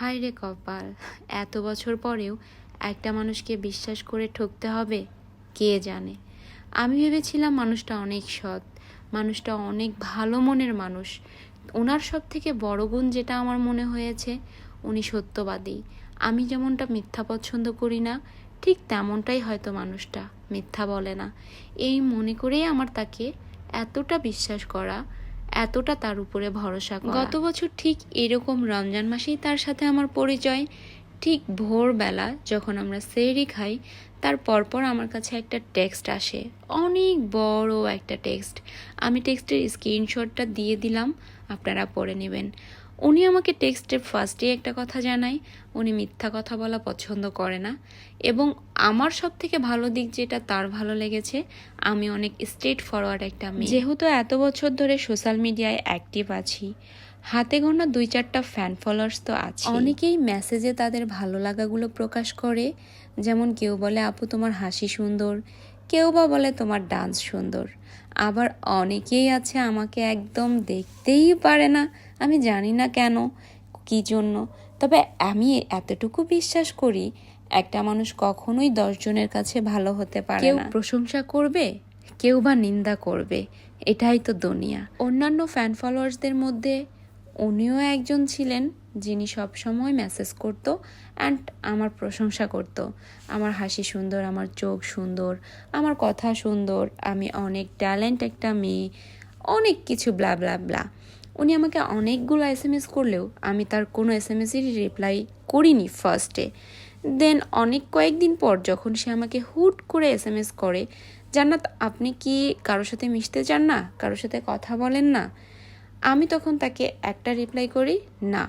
হায় রে কপাল, এত বছর পরেও একটা মানুষকে বিশ্বাস করে ঠকতে হবে? কে জানে? আমি ভেবেছিলাম মানুষটা অনেক সৎ, মানুষটা অনেক ভালো মনের মানুষ। ওনার সব থেকে বড় গুণ যেটা আমার মনে হয়েছে, উনি সত্যবাদী। আমি যেমনটা মিথ্যা পছন্দ করি না, ঠিক তেমনটাই হয়তো মানুষটা মিথ্যা বলে না। এই মনে করেই আমার তাকে এতটা বিশ্বাস করা এতটা তার উপরে ভরসা গত বছর ঠিক এরকম রমজান মাসেই তার সাথে আমার পরিচয়। ঠিক ভোরবেলা যখন আমরা সেরি খাই, তার পরপর আমার কাছে একটা টেক্সট আসে। অনেক বড় একটা টেক্সট আমি টেক্সটের স্ক্রিনশটটা দিয়ে দিলাম, আপনারা পড়ে নেবেন। উনি আমাকে টেক্সটে ফার্স্টে একটা কথা জানায় উনি মিথ্যা কথা বলা পছন্দ করে না এবং আমার সব থেকে ভালো দিক যেটা তার ভালো লেগেছে আমি অনেক স্ট্রেট ফরওয়ার্ড একটা মেয়ে। যেহেতু এত বছর ধরে সোশ্যাল মিডিয়ায় অ্যাক্টিভ আছি হাতে গোনা দুই চারটা ফ্যান ফলোয়ার্স তো আছে অনেকেই মেসেজে তাদের ভালো লাগাগুলো প্রকাশ করে যেমন কেউ বলে আপু তোমার হাসি সুন্দর। কেউ বা বলে তোমার ডান্স সুন্দর। আবার অনেকেই আছে আমাকে একদম দেখতেই পারে না আমি জানি না কেন কি জন্য। তবে আমি এতটুকু বিশ্বাস করি একটা মানুষ কখনোই দশজনের কাছে ভালো হতে পারে কেউ প্রশংসা করবে কেউ বা নিন্দা করবে এটাই তো দুনিয়া। অন্যান্য ফ্যান ফলোয়ার্সদের মধ্যে উনিও একজন ছিলেন যিনি সব সময় মেসেজ করত অ্যান্ড আমার প্রশংসা করত। আমার হাসি সুন্দর আমার চোখ সুন্দর আমার কথা সুন্দর আমি অনেক ট্যালেন্ট একটা মেয়ে অনেক কিছু ব্লা ব্লা ব্লা উনি আমাকে অনেকগুলো এস এম এস করলেও আমি তার কোনো এস এম এসেরই রিপ্লাই করিনি ফার্স্টে দেন অনেক কয়েকদিন পর যখন সে আমাকে হুট করে এস এম এস করে, জান্নাত আপনি কি কারোর সাথে মিশতে চান না? কারোর সাথে কথা বলেন না? আমি তখন তাকে একটা রিপ্লাই করি, না।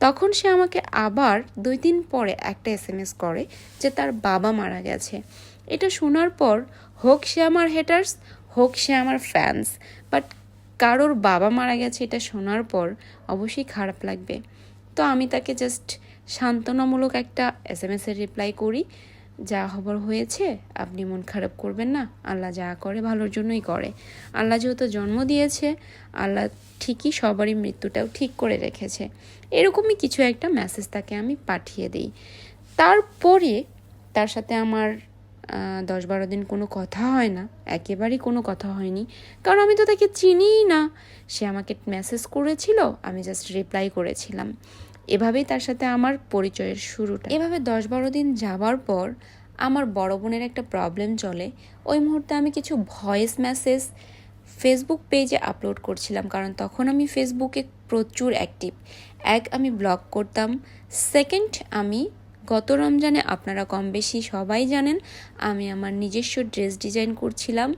তখন সে আমাকে আবার দুই দিন পরে একটা এস এম এস করে যে তার বাবা মারা গেছে। এটা শোনার পর, হোক সে আমার হেটার্স হোক সে আমার ফ্যান্স বাট কারোর বাবা মারা গেছে এটা শোনার পর অবশ্যই খারাপ লাগবে। তো আমি তাকে জাস্ট সান্ত্বনামূলক একটা এস এম এসের রিপ্লাই করি, যা খবর হয়েছে, আপনি মন খারাপ করবেন না, আল্লাহ যা করে ভালোর জন্যই করে। আল্লাহ যেহেতু জন্ম দিয়েছে, আল্লাহ ঠিকই সবারই মৃত্যুটাও ঠিক করে রেখেছে। এরকমই কিছু একটা মেসেজ তাকে আমি পাঠিয়ে দিই। তারপরে তার সাথে আমার দশ বারো দিন কোনো কথা হয় না, একেবারেই কোনো কথা হয়নি। কারণ আমি তো তাকে চিনিই না। সে আমাকে মেসেজ করেছিল, আমি জাস্ট রিপ্লাই করেছিলাম। এভাবেই তার সাথে আমার পরিচয়ের শুরুটা। এভাবে দশ বারো দিন যাবার পর আমার বড় বোনের একটা প্রবলেম চলে। ওই মুহূর্তে আমি কিছু ভয়েস মেসেজ ফেসবুক পেজে আপলোড করছিলাম, কারণ তখন আমি ফেসবুকে প্রচুর অ্যাক্টিভ এক, আমি ব্লগ করতাম। সেকেন্ড আমি গত রমজানে আপনারা কম বেশি সবাই জানেন আমি আমার নিজস্ব ড্রেস ডিজাইন করছিলাম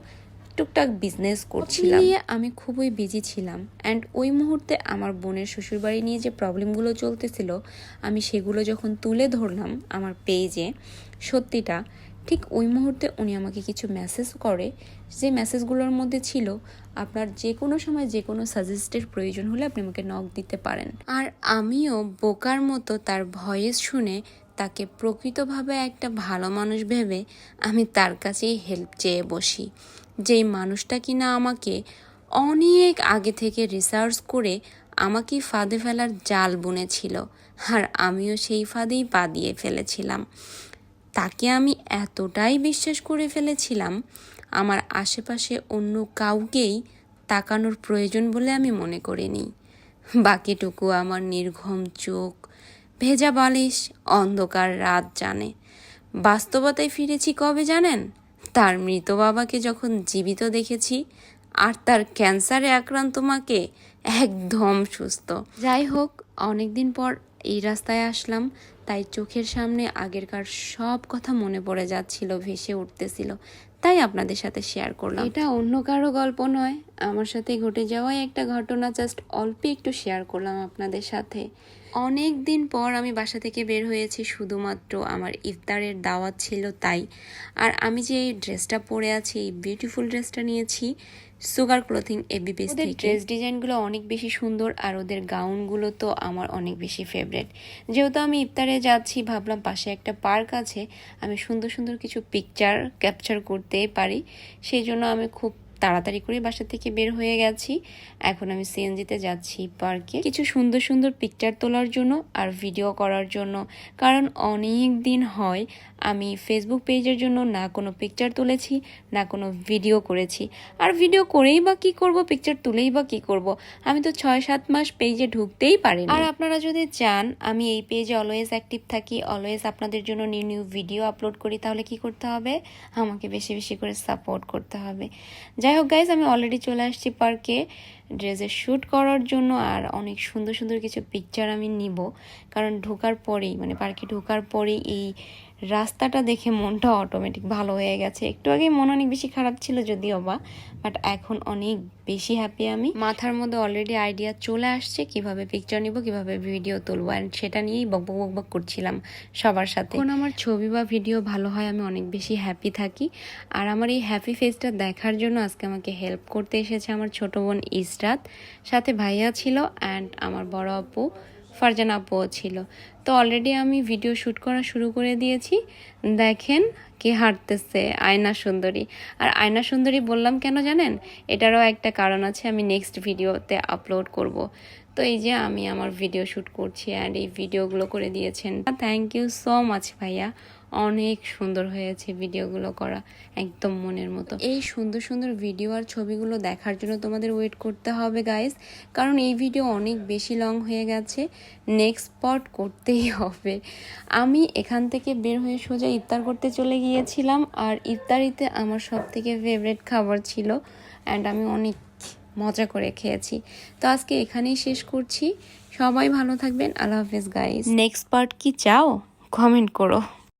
টুকটাক বিজনেস করছিলাম। নিয়ে আমি খুবই বিজি ছিলাম। অ্যান্ড ওই মুহূর্তে আমার বোনের শ্বশুরবাড়ি নিয়ে যে প্রবলেমগুলো চলতেছিল আমি সেগুলো যখন তুলে ধরলাম আমার পেজে সত্যিটা ঠিক ওই মুহূর্তে উনি আমাকে কিছু মেসেজ করে যে মেসেজগুলোর মধ্যে ছিল আপনার যে কোনো সময় যে কোনো সাজেস্টের প্রয়োজন হলে আপনি আমাকে নক দিতে পারেন। আর আমিও বোকার মতো তার ভয়েস শুনে তাকে প্রকৃতভাবে একটা ভালো মানুষ ভেবে আমি তার কাছেই হেল্প চেয়ে বসি। যেই মানুষটা কিনা আমাকে অনেক আগে থেকে রিসার্চ করে আমাকেই ফাঁদে ফেলার জাল বুনেছিল আর আমিও সেই ফাঁদেই পা দিয়ে ফেলেছিলাম। তাকে আমি এতটাই বিশ্বাস করে ফেলেছিলাম, আমার আশেপাশে অন্য কাউকেই তাকানোর প্রয়োজন বলে আমি মনে করিনি। বাকিটুকু আমার নির্ঘম চোখ ভেজা বালিশ, অন্ধকার রাত জানে। বাস্তবতায় ফিরেছি কবে জানেন? তার মৃত বাবাকে যখন জীবিত দেখেছি, আর তার ক্যান্সারে আক্রান্ত মাকে একদম সুস্থ। যাই হোক, অনেকদিন পর এই রাস্তায় আসলাম, তাই চোখের সামনে আগেরকার সব কথা মনে পড়ে যাচ্ছিল, ভেসে উঠতেছিল। তাই আপনাদের সাথে শেয়ার করলাম। এটা অন্য কারও গল্প নয়, আমার সাথে ঘটে যাওয়াই একটা ঘটনা জাস্ট অল্প একটু শেয়ার করলাম আপনাদের সাথে। অনেক দিন পর আমি বাসা থেকে বের হয়েছি, শুধুমাত্র আমার ইফতারের দাওয়াত ছিল তাই। আর আমি যে ড্রেসটা পরে আছি, এই বিউটিফুল ড্রেসটা নিয়েছি সুগার ক্লোথিং এবিপিস থেকে ড্রেস ডিজাইনগুলো অনেক বেশি সুন্দর আর ওদের গাউনগুলো তো আমার অনেক বেশি ফেভারেট যেহেতু আমি ইফতারে যাচ্ছি, ভাবলাম পাশে একটা পার্ক আছে, আমি সুন্দর সুন্দর কিছু পিকচার ক্যাপচার করতে পারি। সেই জন্য আমি খুব তাড়াতাড়ি করে বাসা থেকে বের হয়ে গেছি। এখন আমি সিএনজিতে যাচ্ছি পার্কে কিছু সুন্দর সুন্দর পিকচার তোলার জন্য আর ভিডিও করার জন্য। কারণ অনেক দিন হয় আমি ফেসবুক পেজের জন্য না কোনো পিকচার তুলেছি, না কোনো ভিডিও করেছি। আর ভিডিও করেই বা কী করব পিকচার তুলেই বা কী করব? আমি তো ছয় সাত মাস পেজে ঢুকতেই পারি আর আপনারা যদি চান, আমি এই পেজে অলওয়েজ অ্যাক্টিভ থাকি অলওয়েজ আপনাদের জন্য নিউ নিউ ভিডিও আপলোড করি, তাহলে কি করতে হবে? আমাকে বেশি বেশি করে সাপোর্ট করতে হবে। যাই হোক গাইজ আমি অলরেডি চলে আসছি পার্কে ড্রেসের শ্যুট করার জন্য আর অনেক সুন্দর সুন্দর কিছু পিকচার আমি নিব। কারণ ঢোকার পরেই মানে পার্কে ঢোকার পরেই এই রাস্তাটা দেখে মনটা অটোমেটিক ভালো হয়ে গেছে। একটু আগে মন অনেক বেশি খারাপ ছিল যদিও বা বাট এখন অনেক বেশি হ্যাপি আমি। মাথার মধ্যে অলরেডি আইডিয়া চলে আসছে কীভাবে পিকচার নিব, কীভাবে ভিডিও তুলবো অ্যান্ড সেটা নিয়েই বক বক বক করছিলাম সবার সাথে। এখন আমার ছবি বা ভিডিও ভালো হয়, আমি অনেক বেশি হ্যাপি থাকি। আর আমার এই হ্যাপি ফেসটা দেখার জন্য আজকে আমাকে হেল্প করতে এসেছে আমার ছোট বোন ইসরাত সাথে ভাইয়া ছিল অ্যান্ড আমার বড় আপু, ফারজানা আপুও ছিল। তো অলরেডি আমি ভিডিও শ্যুট করা শুরু করে দিয়েছি। দেখেন কে হাঁটতেছে আয়না সুন্দরী। আর আয়না সুন্দরী বললাম কেন জানেন? এটারও একটা কারণ আছে, আমি নেক্সট ভিডিওতে আপলোড করব। তো এই যে আমি আমার ভিডিও শ্যুট করছি অ্যান্ড এই ভিডিওগুলো করে দিয়েছেন। থ্যাংক ইউ সো মাচ ভাইয়া। অনেক সুন্দর হয়েছে ভিডিওগুলো করা একদম মনের মতো। এই সুন্দর সুন্দর ভিডিও আর ছবিগুলো দেখার জন্য তোমাদের ওয়েট করতে হবে গাইস কারণ এই ভিডিও অনেক বেশি লং হয়ে গেছে নেক্সট স্পট করতেই হবে। আমি এখান থেকে বের হয়ে সোজা ইফতার করতে চলে গিয়েছিলাম আর ইফতারিতে আমার সব থেকে ফেভারেট খাবার ছিল অ্যান্ড আমি অনেক মজা করে খেয়েছি। তো আজকে এখানেই শেষ করছি। সবাই ভালো থাকবেন। আল্লাহ হাফেজ গাইস নেক্সট পার্ট কি চাও? কমেন্ট করো।